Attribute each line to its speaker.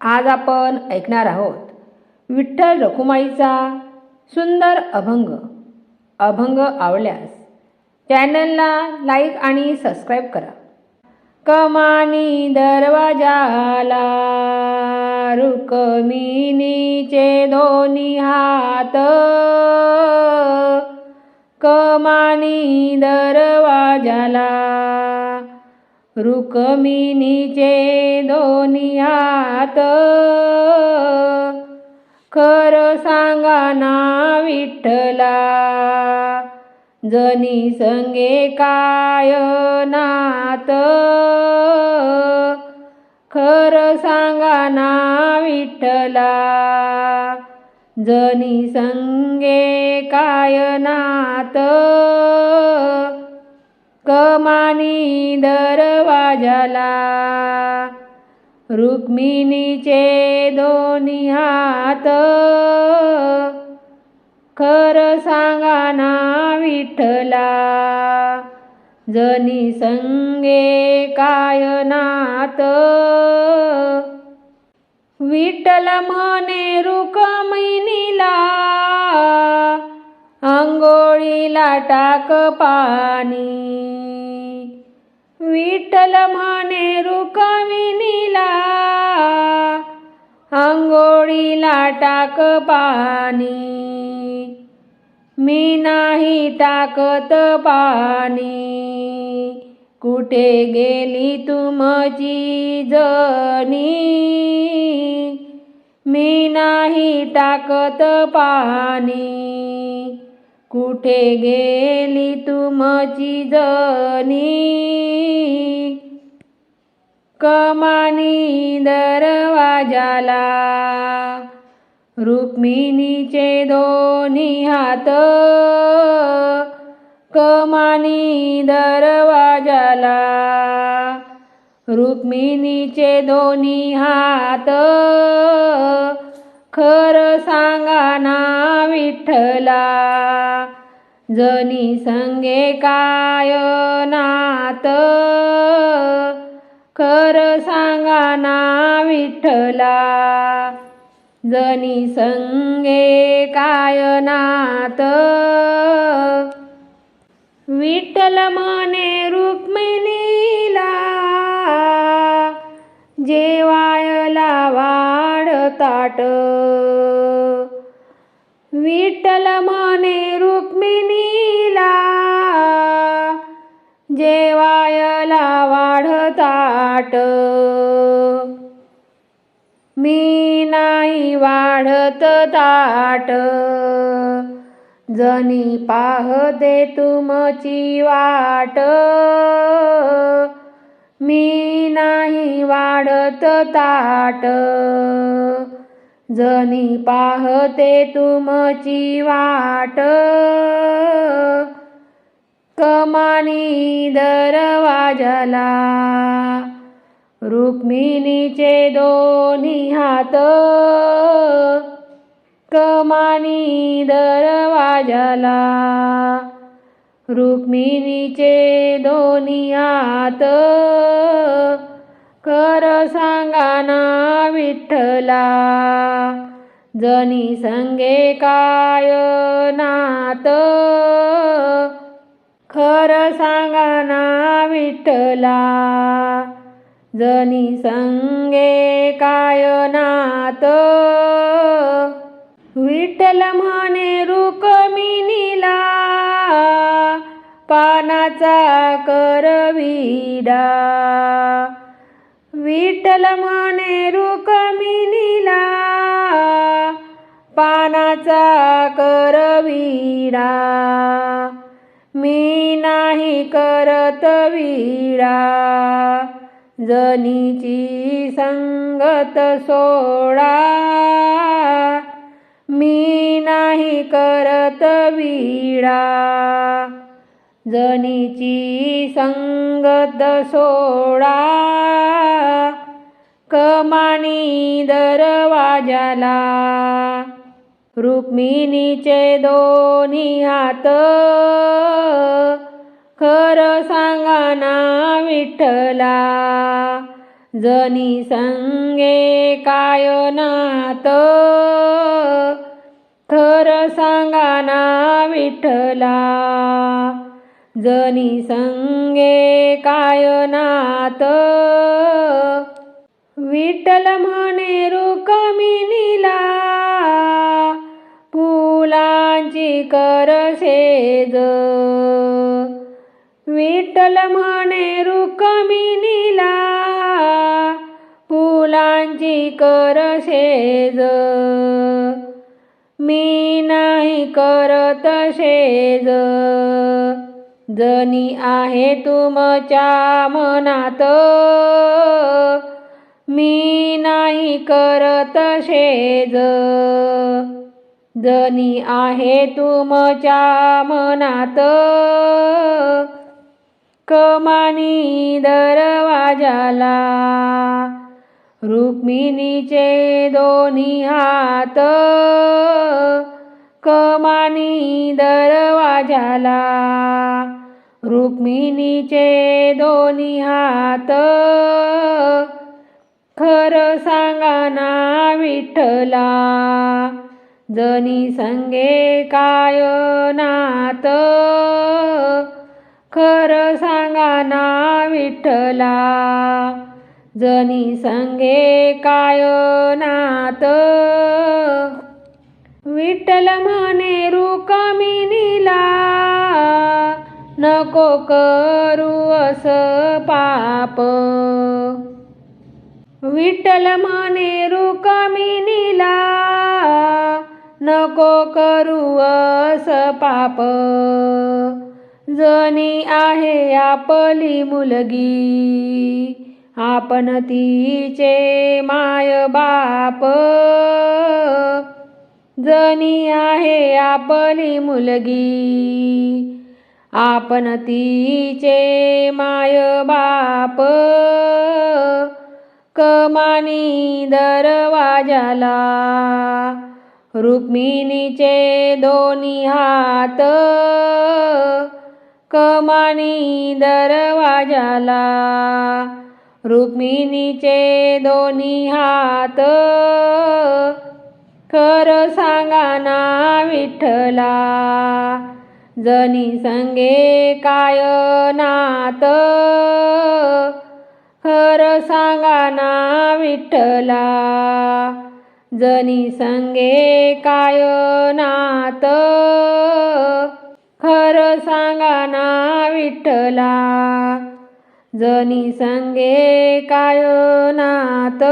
Speaker 1: आज आपण ऐकणार आहोत विठ्ठल रखुमाईचा सुंदर अभंग. अभंग आवडल्यास चॅनलला लाईक आणि सबस्क्राईब करा. कमानी दरवाजाला रुकमिनीचे दोन्ही हात. कमानी दरवाजाला रुक्मिणीचे दोन्ही हात. खर सांगा ना विठ्ठला जनी संगे काय नात? खर सांगा ना विठ्ठला जनी संगे काय नात? कमानी दरवाजाला. रुक्मिणीचे दोन्ही हात. खर सांगाना विठ्ठला जनी संगे काय नात? विठ्ठल म्हणे रुक्मिणीला. अंघोळीला टाक पाणी. विठ्ठल म्हणे रुक्मिणीला आंघोळीला टाक पाणी. मी नाही टाकत पाणी. कुठे गेली तुमची जनी मी नाही टाकत पाणी. कुठे गेली तुमची जनी? कमानी दरवाजाला. रुक्मिणीचे दोन्ही हात. कमानी दरवाजाला. रुक्मिणीचे दोन्ही हात. खर सांगा ना विठ्ठला. जनी संगे काय नात? खर सांगा ना विठ्ठला. जनी संगे काय नात? विठ्ठल मने रुक्मिणीला जेवायला वाढ ताट विठ्ठल मने रुक्मिणीला जेवायला वाढताट मी नाही वाढत ताट जनी पाहते तुमची वाट. मी नाही वाढत ताट जनी पाहते तुमची वाट. कमानी दरवाजाला रुक्मिणीचे दोन्ही हात. कमानी दरवाजाला रुक्मिणीचे दोन्ही हात. कर सांगा ना विठ्ठला. जनी संगे काय नात? खर सांगा ना विठ्ठला. जनी संगे काय नात? विठ्ठल म्हणे रुक्मिणीला पानाचा करविडा विठ्ठल म्हणे रुक्मिणीला पानाचा करविडा. मी नाही करत विडा. जनीची संगत सोडा. मी नाही करत विडा. जनीची संगत सोडा. कमाणी दरवाजाला. रुक्मिणीचे दोन्ही हात. खर सांगाना विठ्ठला जनी संगे काय नात? खर सांगाना विठ्ठला जनी संगे काय नात? विठ्ठल म्हणे रुकमिनीला फुलांची कर शेज. विठ्ठल म्हणे रुकमिनीला फुलांची कर शेज. मी नाही करत शेज. जनी आहे तुमच्या मनात. मी नाही करत शेज. जनी आहे तुमच्या मनात. कमानी दरवाजाला. रुक्मिणीचे दोन्ही हात. कमानी दरवाजाला. रुक्मिणीचे दोन्ही हात. खर सांगाना विठ्ठला. जनी संगे काय नात? खर सांगाना विठ्ठला. जनी संगे काय नात? विठ्ठल म्हणे रुकमिनीला नको करू अस पाप. विठ्ठल म्हणे रुकमिनीला नको करू अस पाप. जनी आहे आपली मुलगी. आपण तिचे माय बाप. जनी आहे आपली मुलगी. आपण तिचे माय बाप. कमानी दरवाजाला. रुक्मिणीचे दोन्ही हात कमानी दरवाजाला. रुक्मिणीचे दोन्ही हात खर सांगाना विठ्ठला. जनी संगे काय नात विठ्ठला. जनी संगे काय नात? खर सांगा ना विठ्ठला. जनी संगे काय नात?